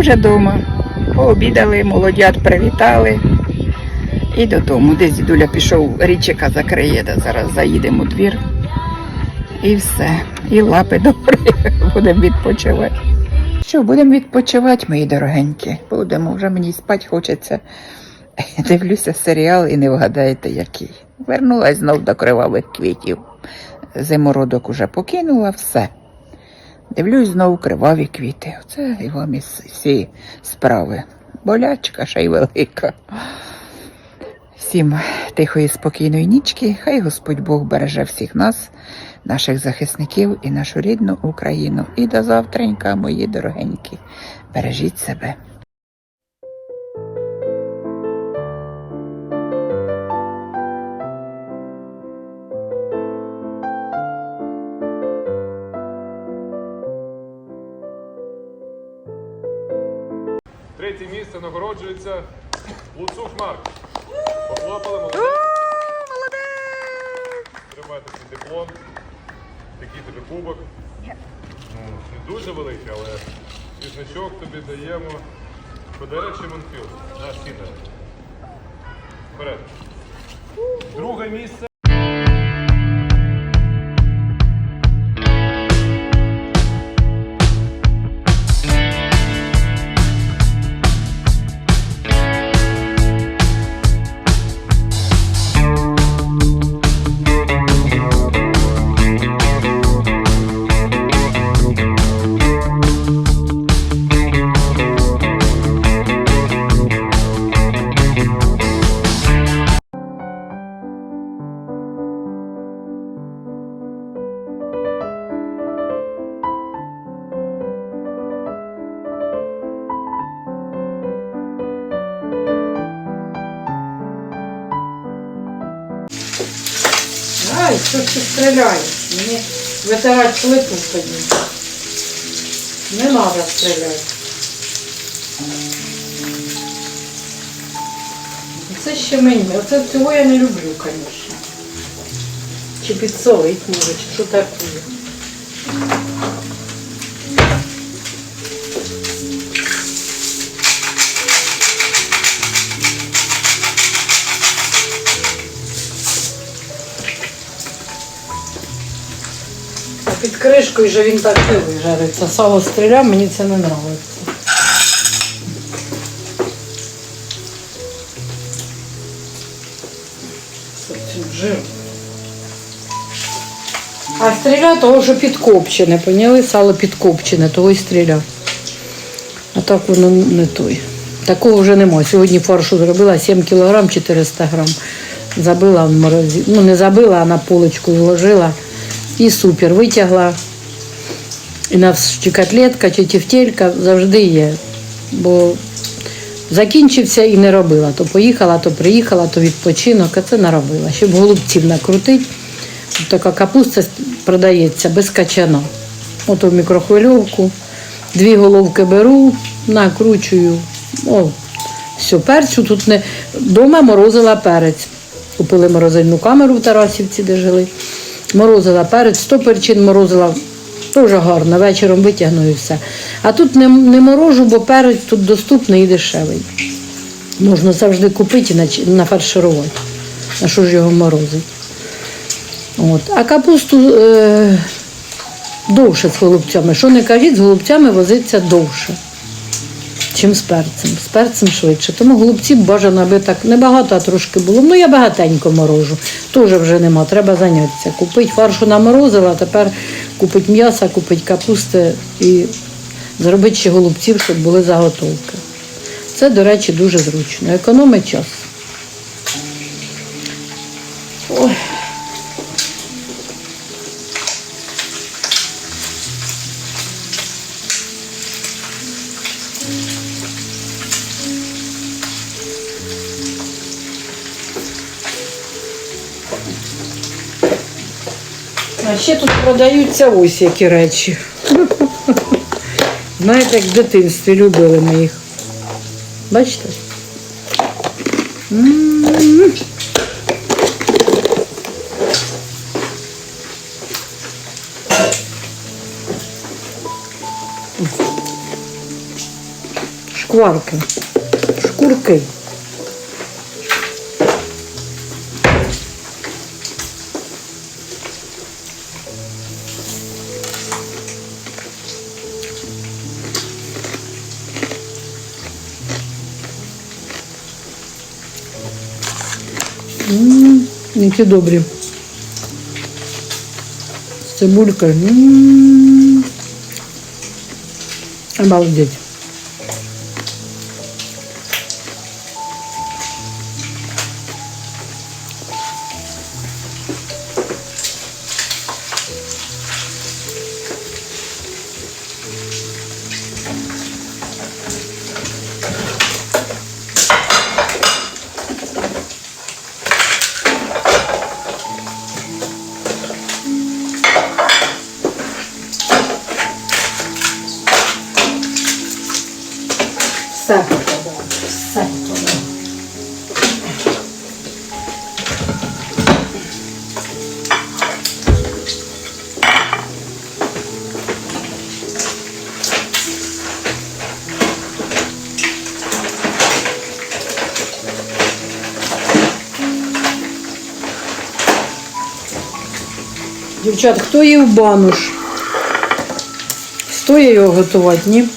вже вдома. Пообідали, молодят привітали. І додому. Десь дідуля пішов, річика закриє, та зараз заїдемо у двір. І все. І лапи добре. Будемо відпочивати. Що, будемо відпочивати, мої дорогенькі. Будемо, вже мені спати хочеться. Дивлюся серіал і не вгадаєте, який. Вернулась знов до кривавих квітів. Зимородок уже покинула все. Дивлюсь знову криваві квіти. Оце і вам і всі справи. Болячка ще й велика. Всім тихої, спокійної нічки. Хай Господь Бог береже всіх нас, наших захисників і нашу рідну Україну. І до завтренька, мої дорогенькі. Бережіть себе. Нагороджується Луцук Марк. Похлопали, молодець. Тримайте свій диплом. Такий тобі кубок. Ну, не дуже великий, але і значок тобі даємо. Подарок чи Монфілд? На сіда. Вперед. Друге місце. Мені витирати плиту тоді. Не треба стріляти. Це ще мені. Оце цього я не люблю, звісно. Чи підсолить може, чи що таке. Кришкою вже він так не вижариться. Сало стріляв, мені це не подобається. А стріля того, що підкопчене, поняли? Сало підкопчене, того і стріляв. А так воно не той. Такого вже немає. Сьогодні фаршу зробила 7 кг 400 грам. Забила в морозі. Ну не забила, а на полочку вложила. І супер. Витягла. І на чи котлетка, чи тефтелька завжди є. Бо закінчився і не робила. То поїхала, то приїхала, то відпочинок, а це наробила. Щоб голубців накрутити. Така капуста продається без качана. Ото в мікрохвильовку. Дві головки беру, накручую. О, все, перцю тут не. Дома морозила перець. Купили морозильну камеру в Тарасівці, де жили. Морозила перець, 100 перчин морозила. Теж гарно, вечором витягну і все. А тут не, не морожу, бо перець тут доступний і дешевий. Можна завжди купити і нафарширувати. А що ж його морозить? От. А капусту е, довше з голубцями. Що не кажіть, з голубцями возиться довше, чим з перцем. З перцем швидше. Тому голубці бажано, аби так небагато, а трошки було. Ну я багатенько морожу. Теж вже нема, треба зайнятися. Купить фаршу наморозила, а тепер купить м'ясо, купить капусти і зробити ще голубців, щоб були заготовки. Це, до речі, дуже зручно. Економить час. Ой. А ще тут продаються ось які речі. Знаєте, як в дитинстві любили ми їх. Бачите? М. Шкварки. Шкурки. М, Які добрі. З цибулькою. Обалдеть. Дівчат, хто їв бануш? Стоїть його готувати, ні?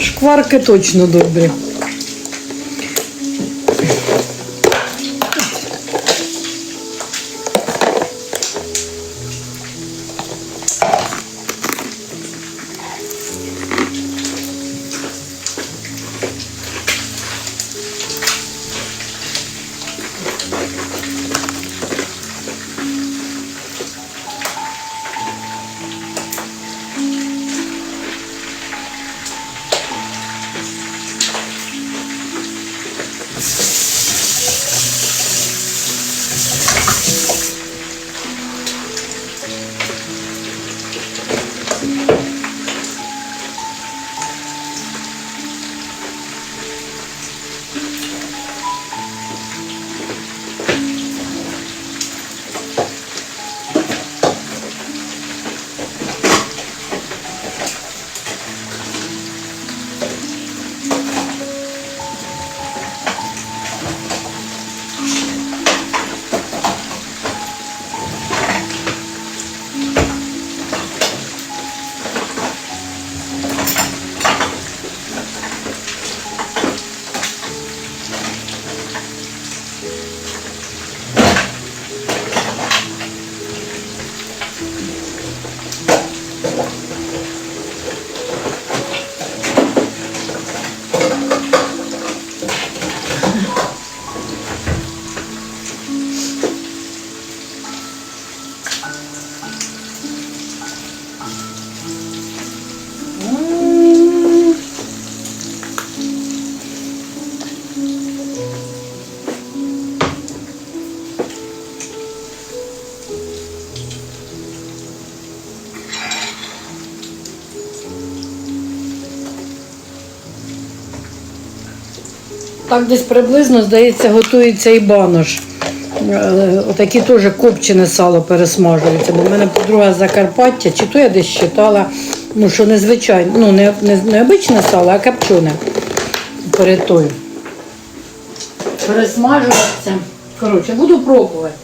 Шкварки точно добрі. Так десь приблизно, здається, готується і банош. Е, Отакі теж копчене сало пересмажується. Бо в мене подруга Закарпаття, чи то я десь читала, ну що незвичайно, ну не, не, не обичне сало, а копчене перед тою. Пересмажується. Коротше, буду пробувати.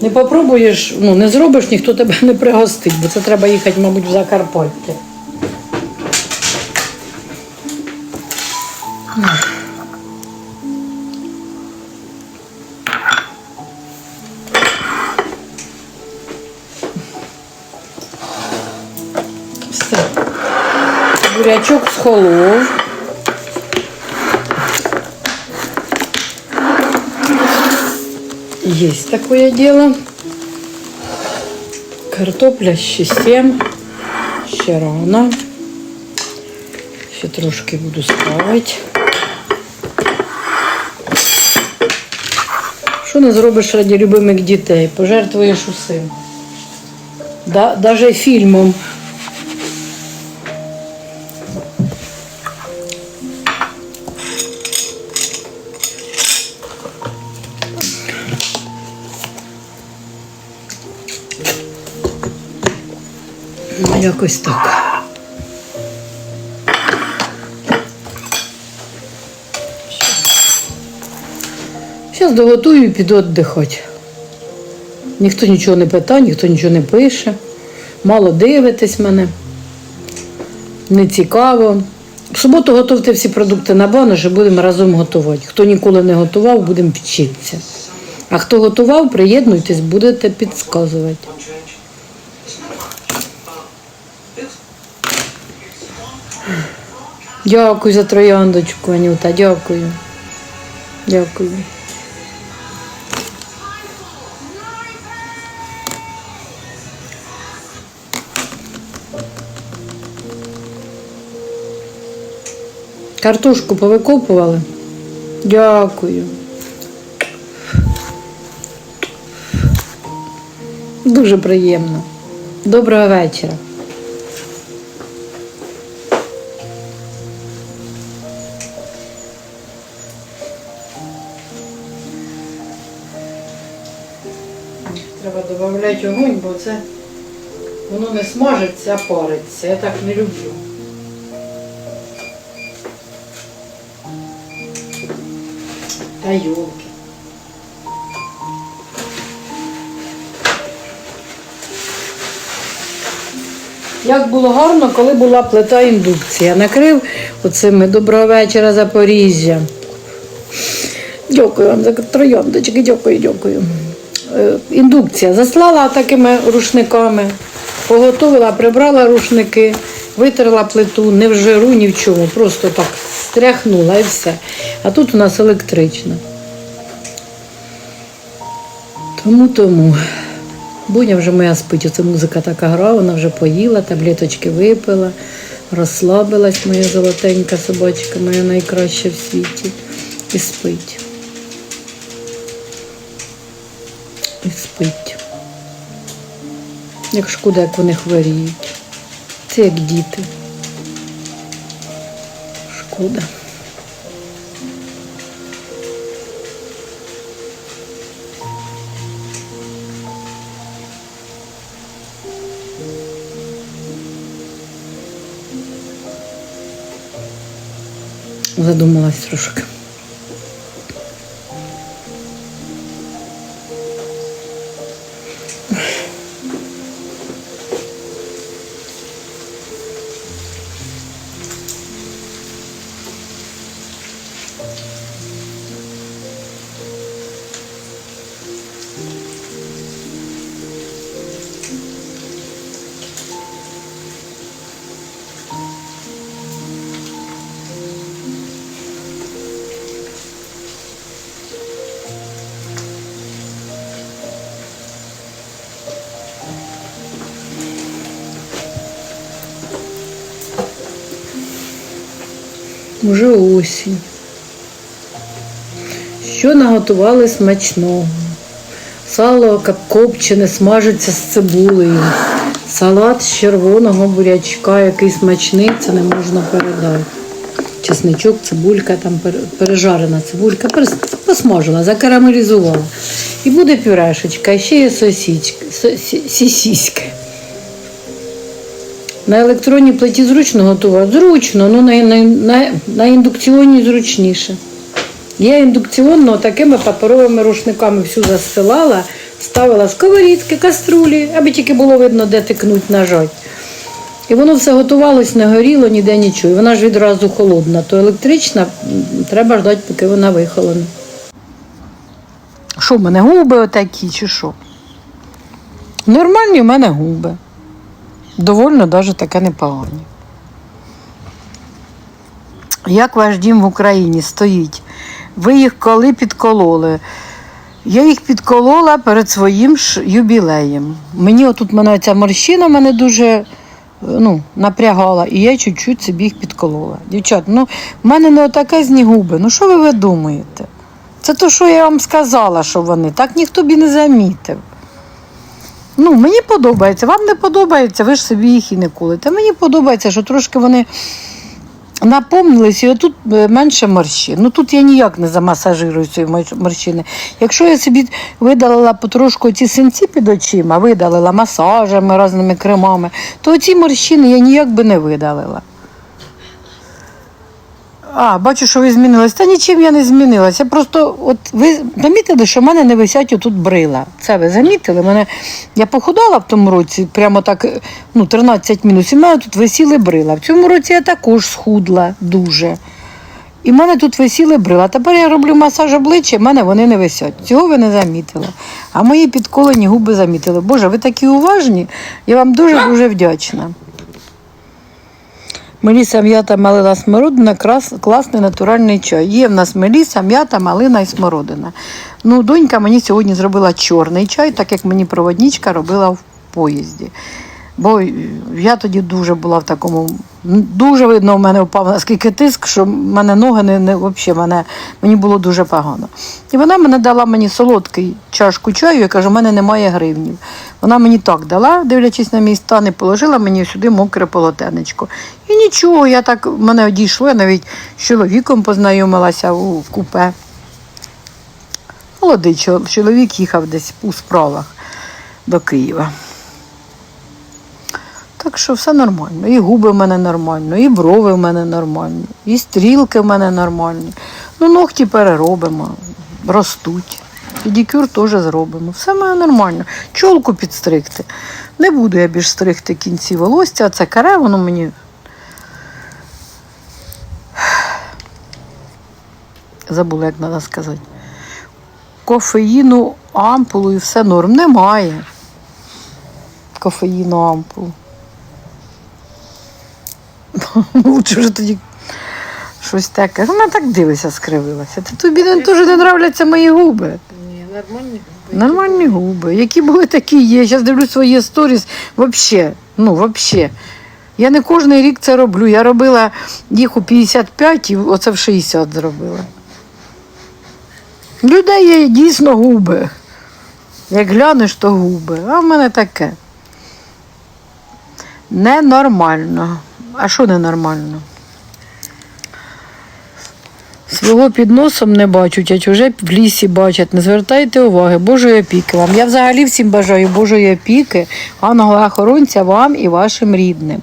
Не попробуєш, ну не зробиш, ніхто тебе не пригостить, бо це треба їхати, мабуть, в Закарпаття. Все. Бурячок схолов. Есть такое дело. Картопля ще 7. Ще рано. Ще буду ставити. Що не зробиш раді любимих дітей? Пожертвуєш усім. Да, даже фільмом. Ну, якось так. Доготую і піду віддихати. Ніхто нічого не питає, ніхто нічого не пише. Мало дивитесь мене. Не цікаво. В суботу готуйте всі продукти на банош і будемо разом готувати. Хто ніколи не готував, будемо вчитися. А хто готував, приєднуйтесь, будете підказувати. Дякую за трояндочку, Анюта, дякую. Дякую. Картошку повикопували? Дякую. Дуже приємно. Доброго вечора. Треба додати огонь, бо це воно не смажиться, а париться. Я так не люблю. Та йолки. Як було гарно, коли була плита індукція. Накрив оцими доброго вечора Запоріжжя. Дякую вам за трояндочки, дякую, дякую. Е, Індукція заслала такими рушниками, поготовила, прибрала рушники, витерла плиту, не в жиру, ні в чому, просто так стряхнула і все. А тут у нас електрична. Тому тому. Буня вже моя спить, оце музика така гра, вона вже поїла, таблеточки випила, розслабилась моя золотенька собачка, моя найкраща в світі. І спить. І спить. Як шкода, як вони хворіють. Це як діти. Шкода. Задумалась трошки. Уже осінь. Що наготували смачного? Сало копчене смажиться з цибулею. Салат з червоного бурячка, який смачний, це не можна передати. Чесничок, цибулька, там пережарена цибулька, посмажила, закарамелізувала. І буде пюрешечка, ще є сосічки, сосі-. На електронній плиті зручно готувати? Зручно, ну на, на, на, на індукціонній зручніше. Я індукціонно такими паперовими рушниками всю застилала, ставила сковорідки, каструлі, аби тільки було видно, де тикнуть нажать. І воно все готувалось, не горіло, ніде нічого. І вона ж відразу холодна, то електрична, треба ждати, поки вона вихолоне. Що, в мене губи отакі, чи що? Нормальні в мене губи. Довольно навіть таке непогані. Як ваш дім в Україні стоїть? Ви їх коли підкололи? Я їх підколола перед своїм ж юбілеєм. Мені отут мене ця морщина мене дуже е, ну, напрягала, і я чуть-чуть собі їх підколола. Дівчат, ну в мене не отаке губи. Ну що ви, ви думаєте? Це то, що я вам сказала, що вони. Так ніхто б і не замітив. Ну, мені подобається. Вам не подобається, ви ж собі їх і не кулите. Мені подобається, що трошки вони наповнилися. і отут е, менше морщин. Ну тут я ніяк не замасажирую цієї морщини. Якщо я собі видалила потрошку ці синці під очима, видалила масажами, різними кремами, то ці морщини я ніяк би не видалила. А, бачу, що ви змінились. Та нічим я не змінилася. Просто от ви замітили, що в мене не висять отут брила. Це ви замітили? Мене я похудала в тому році, прямо так ну, 13 мінус, і в мене тут висіли брила. В цьому році я також схудла дуже. І в мене тут висіли брила. Тепер я роблю масаж обличчя, в мене вони не висять. Цього ви не замітили. А мої підколені губи замітили. Боже, ви такі уважні. Я вам дуже-дуже вдячна. Меліса, м'ята, малина, смородина, крас, класний натуральний чай. Є в нас меліса, м'ята, малина і смородина. Ну, донька мені сьогодні зробила чорний чай, так як мені проводничка робила в поїзді. Бо я тоді дуже була в такому. Дуже видно, в мене впав наскільки тиск, що в мене ноги не, не взагалі, мене, мені було дуже погано. І вона мене дала мені солодкий чашку чаю, я кажу, у мене немає гривнів. Вона мені так дала, дивлячись на мій стан, і положила мені сюди мокре полотенечко. І нічого, я так в мене одійшло, я навіть з чоловіком познайомилася у купе. Молодий чоловік їхав десь у справах до Києва. Так що все нормально. І губи в мене нормально, і брови в мене нормальні, і стрілки в мене нормальні. Ну, ногті переробимо, ростуть. Педикюр теж зробимо. Все в мене нормально. Чолку підстригти. Не буду я більш стригти кінці волосся, а це каре, воно мені. Забула, як треба сказати. Кофеїну, ампулу і все норм. Немає. Кофеїну ампул. Лучше вже тоді щось таке. Вона так дивиться, скривилася. Та тобі не теж не нравляться мої губи. Ні, нормальні губи. Нормальні губи. Які були, такі є. Зараз дивлюсь свої сторіс. Вообще, ну, вообще. Я не кожен рік це роблю. Я робила їх у 55 і оце в 60 зробила. Людей є дійсно губи. Як глянеш, то губи. А в мене таке. Ненормально. А що ненормально? Свого під носом не бачать, а чуже в лісі бачать. Не звертайте уваги, Божої опіки вам. Я взагалі всім бажаю Божої опіки, ангела охоронця вам і вашим рідним.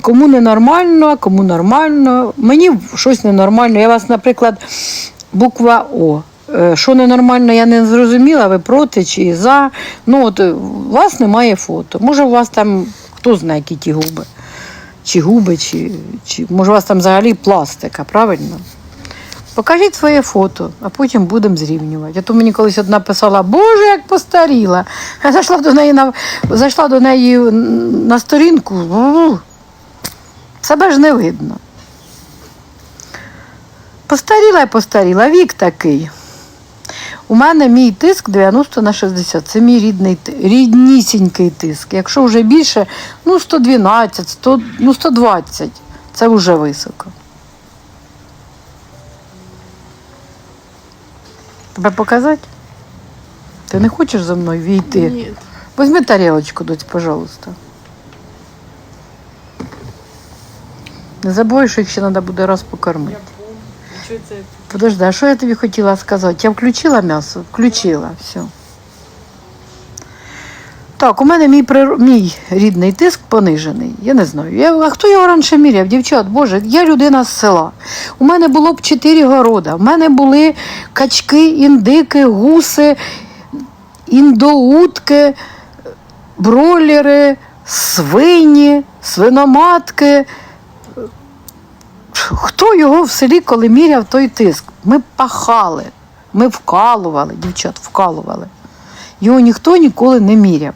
Кому ненормально, кому нормально. Мені щось ненормально. Я вас, наприклад, буква О. Е, Що ненормально, я не зрозуміла, ви проти чи за. Ну, от у вас немає фото. Може, у вас там хто знає, які ті губи. Чи губи, чи, чи може у вас там взагалі пластика, правильно? Покажіть своє фото, а потім будемо зрівнювати. А то мені колись одна писала, Боже, як постаріла. Я зайшла до неї на, зайшла до неї на сторінку. Себе ж не видно. Постаріла і постаріла, вік такий. У мене мій тиск 90 на 60. Це мій рідний, ріднісінький тиск. Якщо вже більше, ну 112, 100, ну 120. Це вже високо. Тебе показати? Ти не хочеш за мною війти? Ні. Возьми тарелочку, дочь, пожалуйста. Не забувай, що їх ще треба буде раз покормити. Що? Подожди, а що я тобі хотіла сказати? Я включила м'ясо? Включила, все. Так, у мене мій, прир- мій рідний тиск понижений. Я не знаю. Я, а хто його раніше міряв? Дівчат, Боже, я людина з села. У мене було б чотири города. У мене були качки, індики, гуси, індоутки, бройлери, свині, свиноматки. Хто його в селі, коли міряв той тиск? Ми пахали, ми вкалували, дівчат, вкалували. Його ніхто ніколи не міряв.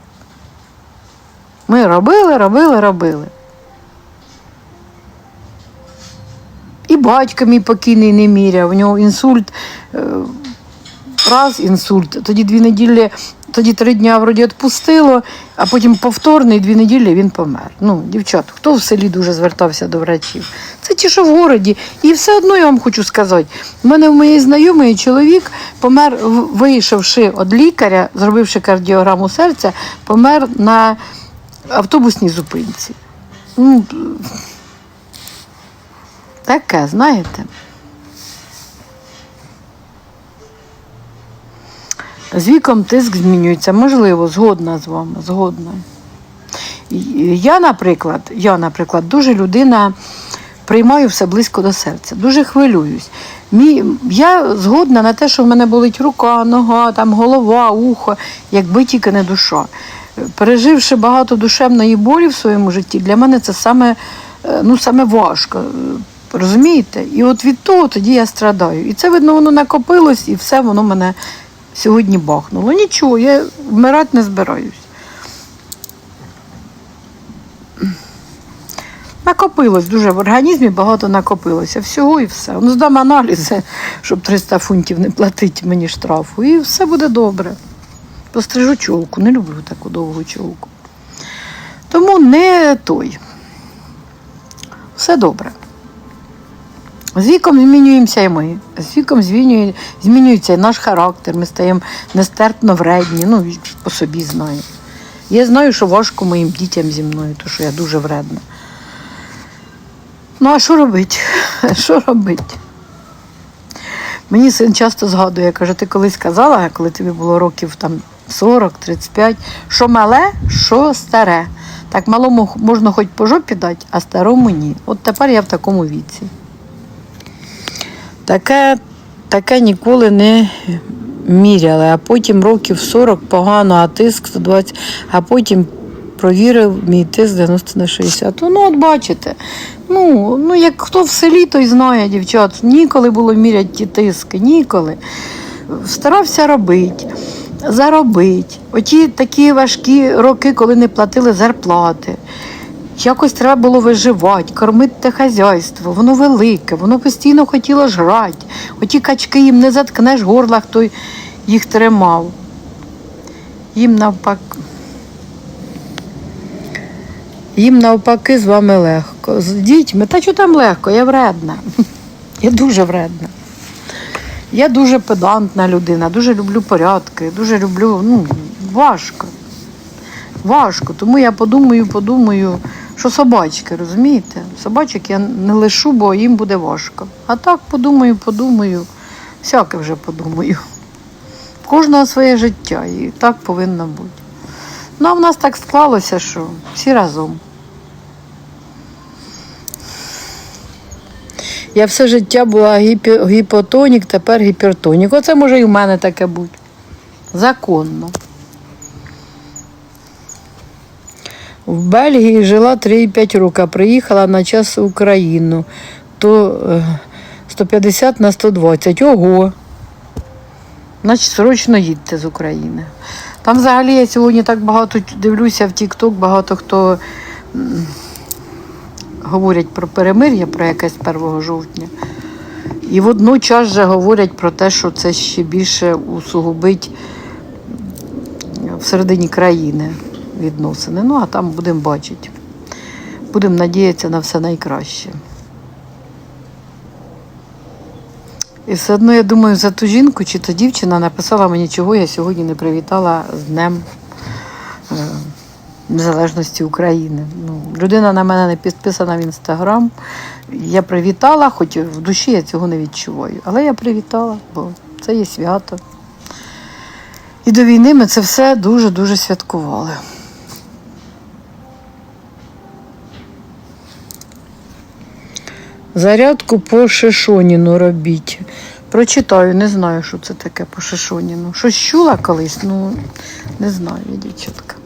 Ми робили, робили, робили. І батько мій покійний не міряв. У нього інсульт, е, раз інсульт, тоді дві неділі, тоді три дня вроді відпустило, а потім повторний дві неділі він помер. Ну, дівчат, хто в селі дуже звертався до врачів? Це ті, що в городі. І все одно я вам хочу сказати. У мене в моєї знайомої чоловік помер, вийшовши від лікаря, зробивши кардіограму серця, помер на автобусній зупинці. Ну, таке, знаєте. З віком тиск змінюється, можливо, згодна з вами, згодна. Я, наприклад, я, наприклад, дуже людина приймаю все близько до серця, дуже хвилююсь. Мій, я згодна на те, що в мене болить рука, нога, там, голова, ухо, якби тільки не душа. Переживши багато душевної болі в своєму житті, для мене це саме, е, ну, саме важко. е, Розумієте? І от від того тоді я страдаю. І це, видно, воно накопилось, і все воно мене сьогодні бахнуло. Нічого, я вмирати не збираюсь. Накопилось дуже в організмі, багато накопилося. Всього і все. Ну, здам аналізи, щоб 300 фунтів не платити мені штрафу. І все буде добре. Пострижу чолку, не люблю таку довгу чолку. Тому не той. Все добре. З віком змінюємося і ми. З віком змінює, змінюється і наш характер. Ми стаємо нестерпно вредні. Ну, по собі знаю. Я знаю, що важко моїм дітям зі мною, тому що я дуже вредна. Ну, а що робити? Що робити? Мені син часто згадує, каже, ти колись казала, коли тобі було років там 40-35, що мале, що старе. Так малому можна хоч по жопі дати, а старому ні. От тепер я в такому віці. Таке, таке ніколи не міряли, а потім років 40 погано, а тиск 120, а потім провірив мій тиск 90 на 60. Ну, от бачите, ну, ну як хто в селі, той знає, дівчат, ніколи було міряти ті тиски, ніколи. Старався робити, заробити. Оті такі важкі роки, коли не платили зарплати. Якось треба було виживати, кормити хазяйство, воно велике, воно постійно хотіло жрати. Оті качки їм не заткнеш горла, хто їх тримав. Їм навпаки. Їм навпаки з вами легко. З дітьми, та що там легко, я вредна. Я дуже вредна. Я дуже педантна людина, дуже люблю порядки, дуже люблю, ну, важко. Важко. Тому я подумаю, подумаю, що собачки, розумієте? Собачок я не лишу, бо їм буде важко. А так подумаю, подумаю, всяке вже подумаю. Кожного своє життя, і так повинно бути. Ну, а в нас так склалося, що всі разом. Я все життя була гіпотонік, тепер гіпертонік. Оце може і в мене таке бути. Законно. В Бельгії жила 3,5 років, приїхала на час в Україну. То е, 150 на 120. Ого. Значить, срочно їдьте з України. Там взагалі я сьогодні так багато дивлюся в Тік-Ток, багато хто говорять про перемир'я, про якесь 1 жовтня. І водночас же говорять про те, що це ще більше усугубить всередині країни відносини. Ну, а там будемо бачити. Будемо надіятися на все найкраще. І все одно я думаю, за ту жінку чи то дівчина написала мені, чого я сьогодні не привітала з Днем е, Незалежності України. Ну, людина на мене не підписана в інстаграм. Я привітала, хоч в душі я цього не відчуваю. Але я привітала, бо це є свято. І до війни ми це все дуже-дуже святкували. Зарядку по Шишоніну робіть. Прочитаю, не знаю, що це таке по Шишоніну. Щось чула колись, ну не знаю, дівчатка.